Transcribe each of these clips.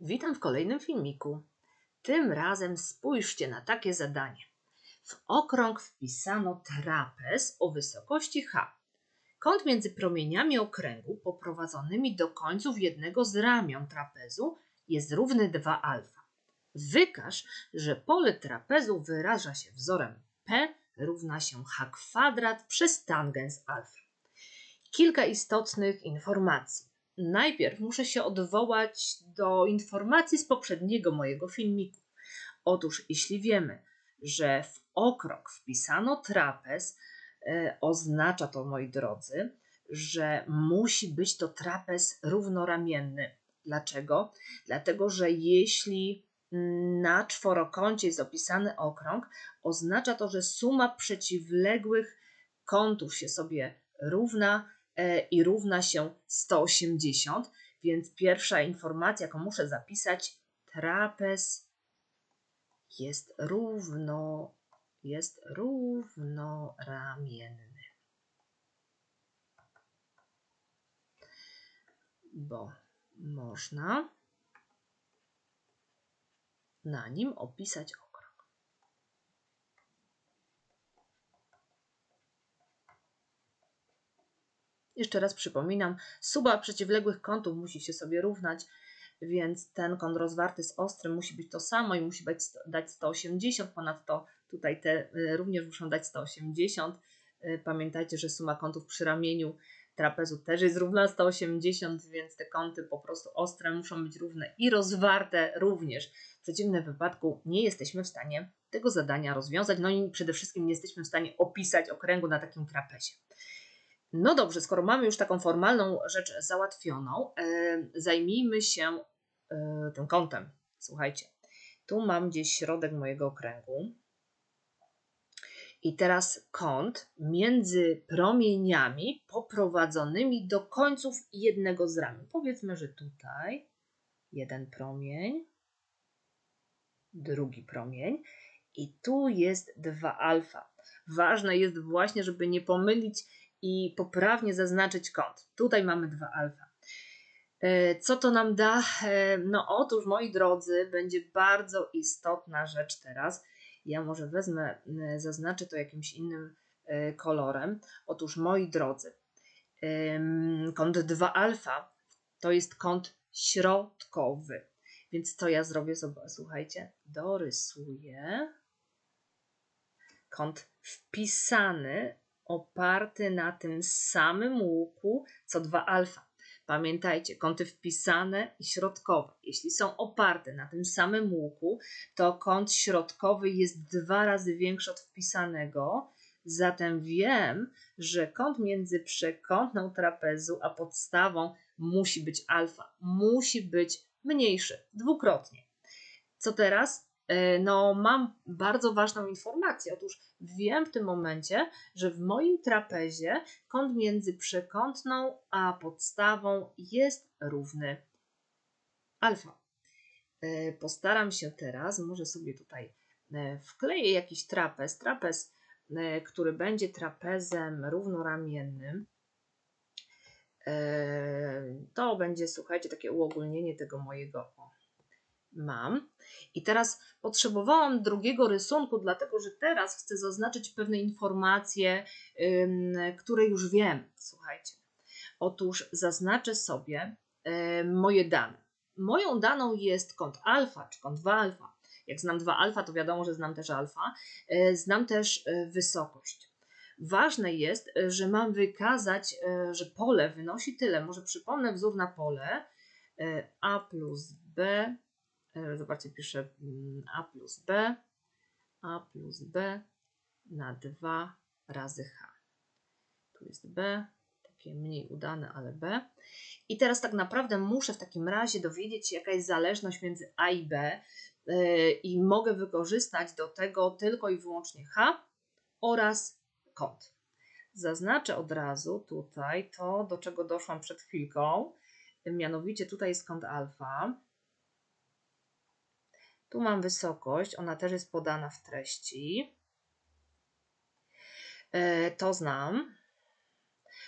Witam w kolejnym filmiku. Tym razem spójrzcie na takie zadanie. W okrąg wpisano trapez o wysokości h. Kąt między promieniami okręgu poprowadzonymi do końców jednego z ramion trapezu jest równy 2 alfa. Wykaż, że pole trapezu wyraża się wzorem P równa się h kwadrat przez tangens alfa. Kilka istotnych informacji. Najpierw muszę się odwołać do informacji z poprzedniego mojego filmiku. Otóż, jeśli wiemy, że w okrąg wpisano trapez, e, oznacza to, moi drodzy, że musi być to trapez równoramienny. Dlaczego? Dlatego, że jeśli na czworokącie jest opisany okrąg, oznacza to, że suma przeciwległych kątów się sobie równa i równa się 180, więc pierwsza informacja, jaką muszę zapisać, trapez jest równo, jest równoramienny. Bo można na nim opisać okrąg. Jeszcze raz przypominam, suba przeciwległych kątów musi się sobie równać, więc ten kąt rozwarty z ostrym musi być to samo i musi być, dać 180, ponadto tutaj te y, również muszą dać 180. Y, pamiętajcie, że suma kątów przy ramieniu trapezu też jest równa 180, więc te kąty po prostu ostre muszą być równe i rozwarte również. W przeciwnym wypadku nie jesteśmy w stanie tego zadania rozwiązać, no i przede wszystkim nie jesteśmy w stanie opisać okręgu na takim trapezie. No dobrze, skoro mamy już taką formalną rzecz załatwioną, yy, zajmijmy się yy, tym kątem. Słuchajcie, tu mam gdzieś środek mojego okręgu. I teraz kąt między promieniami poprowadzonymi do końców jednego z ramion. Powiedzmy, że tutaj jeden promień, drugi promień i tu jest 2 alfa. Ważne jest właśnie, żeby nie pomylić i poprawnie zaznaczyć kąt. Tutaj mamy 2 alfa. E, co to nam da? E, no otóż, moi drodzy, będzie bardzo istotna rzecz teraz. Ja może wezmę, zaznaczę to jakimś innym e, kolorem. Otóż, moi drodzy, kąt 2 alfa to jest kąt środkowy. Więc co ja zrobię? Słuchajcie, dorysuję kąt wpisany, oparty na tym samym łuku co 2 alfa. Pamiętajcie, kąty wpisane i środkowe. Jeśli są oparte na tym samym łuku, to kąt środkowy jest dwa razy większy od wpisanego. Zatem wiem, że kąt między przekątną trapezu a podstawą musi być alfa. Musi być mniejszy, dwukrotnie. Co teraz? E, no, mam bardzo ważną informację. Otóż wiem w tym momencie, że w moim trapezie kąt między przekątną a podstawą jest równy alfa. E, postaram się teraz, może sobie tutaj e, wkleję jakiś trapez, trapez, który będzie trapezem równoramiennym. To będzie, słuchajcie, takie uogólnienie tego mojego mam. I teraz potrzebowałam drugiego rysunku, dlatego że teraz chcę zaznaczyć pewne informacje, które już wiem. Słuchajcie. Otóż zaznaczę sobie moje dane. Moją daną jest kąt alfa, czy kąt 2 alfa. Jak znam 2 alfa, to wiadomo, że znam też alfa. E, znam też e, wysokość. Ważne jest, e, że mam wykazać, że pole wynosi tyle. Może przypomnę wzór na pole a plus b zobaczcie, piszę mm, a plus b, a plus b na 2 razy h. Tu jest b, takie mniej udane, ale b. I teraz tak naprawdę muszę w takim razie dowiedzieć się, jaka jest zależność między a i b e, i mogę wykorzystać do tego tylko i wyłącznie h oraz kąt. Zaznaczę od razu tutaj to, do czego doszłam przed chwilką. Mianowicie tutaj jest kąt alfa. Tu mam wysokość, ona też jest podana w treści. E, to znam.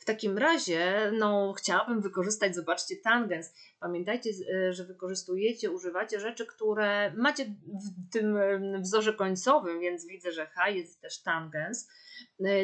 W takim razie, no, chciałabym wykorzystać, zobaczcie, tangens. Pamiętajcie, y, że wykorzystujecie, używacie rzeczy, które macie w tym y, wzorze końcowym, więc widzę, że H jest też tangens.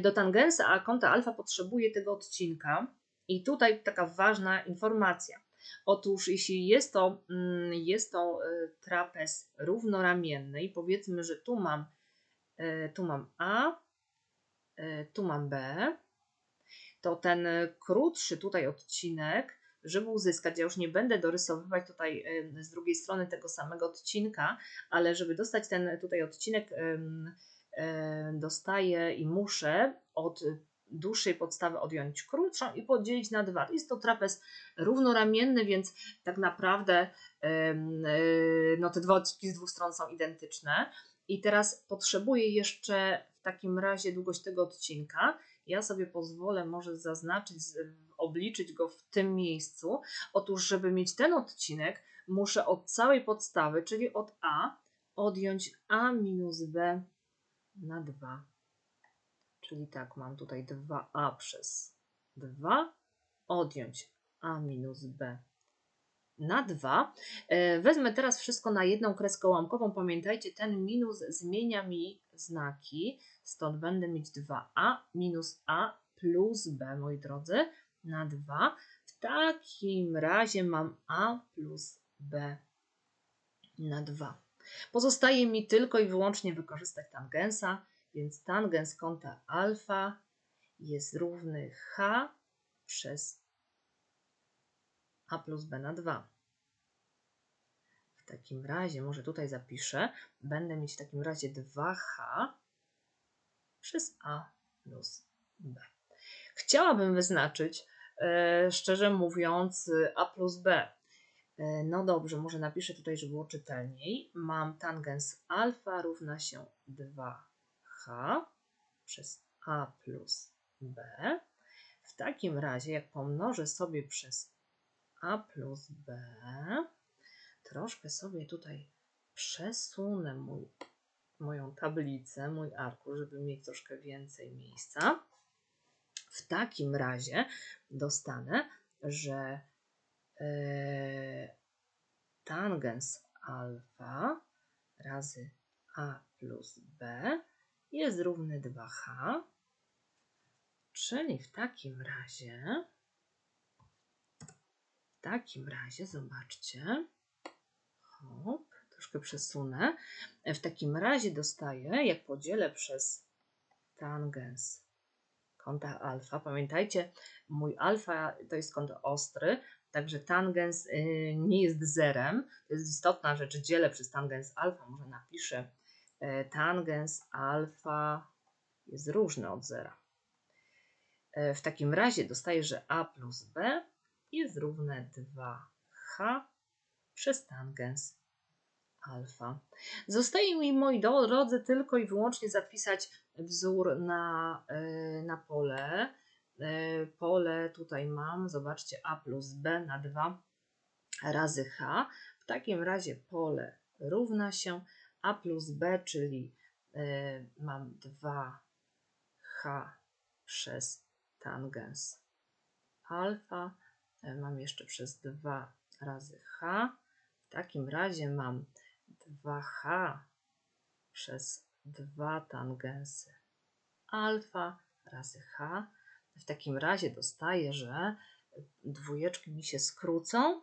Do tangensa a kąta alfa potrzebuje tego odcinka. I tutaj taka ważna informacja. Otóż jeśli jest to, mm, jest to trapez równoramienny i powiedzmy, że tu mam, tu mam A, tu mam B, to ten krótszy tutaj odcinek, żeby uzyskać, ja już nie będę dorysowywać tutaj z drugiej strony tego samego odcinka, ale żeby dostać ten tutaj odcinek, dostaję i muszę od dłuższej podstawy odjąć krótszą i podzielić na dwa. Jest to trapez równoramienny, więc tak naprawdę e, no, te dwa odcinki z dwóch stron są identyczne. I teraz potrzebuję jeszcze w takim razie długość tego odcinka ja sobie pozwolę może zaznaczyć, obliczyć go w tym miejscu. Otóż, żeby mieć ten odcinek, muszę od całej podstawy, czyli od A, odjąć A minus B na 2. Czyli tak, mam tutaj 2A przez 2, odjąć A minus B na 2. E, wezmę teraz wszystko na jedną kreskę ułamkową. Pamiętajcie, ten minus zmienia mi znaki, stąd będę mieć 2a minus a plus b, moi drodzy, na 2. W takim razie mam a plus b na 2. Pozostaje mi tylko i wyłącznie wykorzystać tangensa, więc tangens kąta alfa jest równy h przez a plus b na 2. W takim razie, może tutaj zapiszę, będę mieć w takim razie 2h przez a plus b. Chciałabym wyznaczyć, e, szczerze mówiąc, a plus b. E, no dobrze, może napiszę tutaj, żeby było czytelniej. Mam tangens alfa równa się 2h przez a plus b. W takim razie, jak pomnożę sobie przez a plus b, troszkę sobie tutaj przesunę mój, moją tablicę, mój arkusz, żeby mieć troszkę więcej miejsca. W takim razie dostanę, że e, tangens alfa razy a plus b jest równy 2h, czyli w takim razie takim razie zobaczcie, hop, troszkę przesunę. W takim razie dostaję, jak podzielę przez tangens kąta alfa, pamiętajcie, mój alfa to jest kąt ostry, także tangens y, nie jest zerem. To jest istotna rzecz, dzielę przez tangens alfa, może napiszę tangens alfa jest różny od zera. E, w takim razie dostaję, że a plus b jest równe 2h przez tangens alfa. Zostaje mi, moi drodzy, tylko i wyłącznie zapisać wzór na, e, na pole. E, pole tutaj mam, zobaczcie, a plus b na 2 razy h. W takim razie pole równa się a plus b, czyli e, mam 2h przez tangens alfa E, mam jeszcze przez 2 razy h. W takim razie mam 2h przez 2 tangensy alfa razy h. W takim razie dostaję, że dwójeczki mi się skrócą.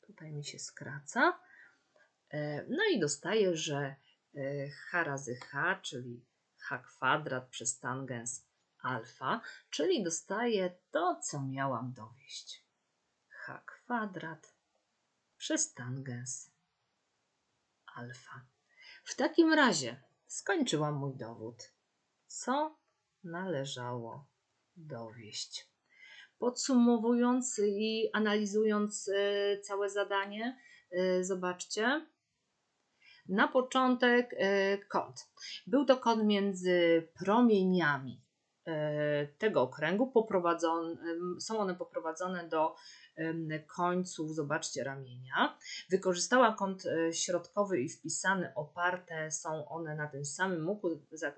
Tutaj mi się skraca. E, no i dostaję, że e, h razy h, czyli h kwadrat przez tangens alfa, czyli dostaję to, co miałam dowieść. h kwadrat przez tangens alfa. W takim razie skończyłam mój dowód. Co należało dowieść? Podsumowując i analizując e, całe zadanie, zobaczcie. Na początek e, kąt. Był to kąt między promieniami E, tego okręgu są one poprowadzone do końców, zobaczcie, ramienia. Wykorzystała kąt e, środkowy i wpisany, oparte są one na tym samym łuku,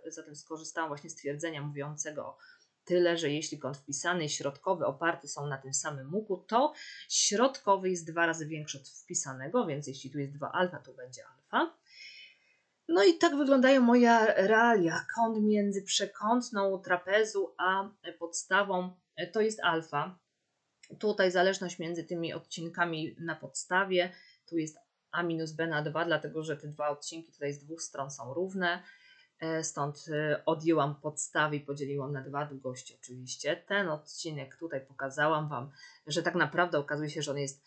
zatem skorzystałam właśnie z stwierdzenia mówiącego Tyle, że jeśli kąt wpisany i środkowy oparty są na tym samym łuku, to środkowy jest dwa razy większy od wpisanego, więc jeśli tu jest 2 alfa, to będzie alfa. No i tak wyglądają moje realia. Kąt między przekątną trapezu a podstawą e, to jest alfa. Tutaj zależność między tymi odcinkami na podstawie, tu jest a minus b na 2, dlatego że te dwa odcinki tutaj z dwóch stron są równe. E, Stąd e, odjęłam podstawy i podzieliłam na dwa długości oczywiście. Ten odcinek tutaj pokazałam Wam, że tak naprawdę okazuje się, że on jest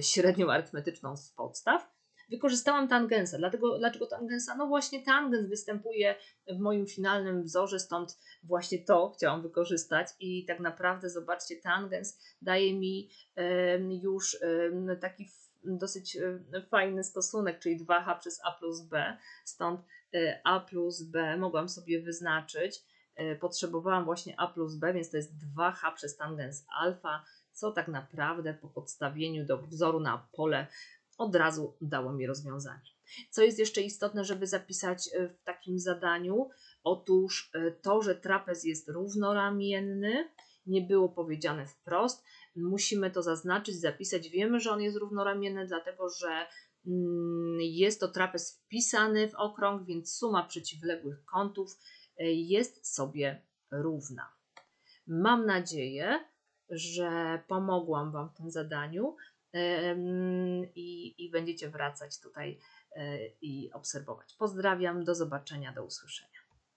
średnią arytmetyczną z podstaw. Wykorzystałam tangensa. Dlatego, dlaczego tangensa? No właśnie tangens występuje w moim finalnym wzorze, stąd właśnie to chciałam wykorzystać i tak naprawdę zobaczcie, tangens daje mi już taki dosyć em, fajny stosunek, czyli 2h przez a plus b, stąd e, a plus b mogłam sobie wyznaczyć. E, Potrzebowałam właśnie a plus b, więc to jest 2h przez tangens alfa, co tak naprawdę po podstawieniu do wzoru na pole od razu dało mi rozwiązanie. Co jest jeszcze istotne, żeby zapisać e, w takim zadaniu? Otóż e, to, że trapez jest równoramienny, nie było powiedziane wprost. Musimy to zaznaczyć, zapisać. Wiemy, że on jest równoramienny, dlatego że mm, jest to trapez wpisany w okrąg, więc suma przeciwległych kątów e, jest sobie równa. Mam nadzieję, że pomogłam Wam w tym zadaniu i, i będziecie wracać tutaj e, i obserwować. Pozdrawiam, do zobaczenia, do usłyszenia.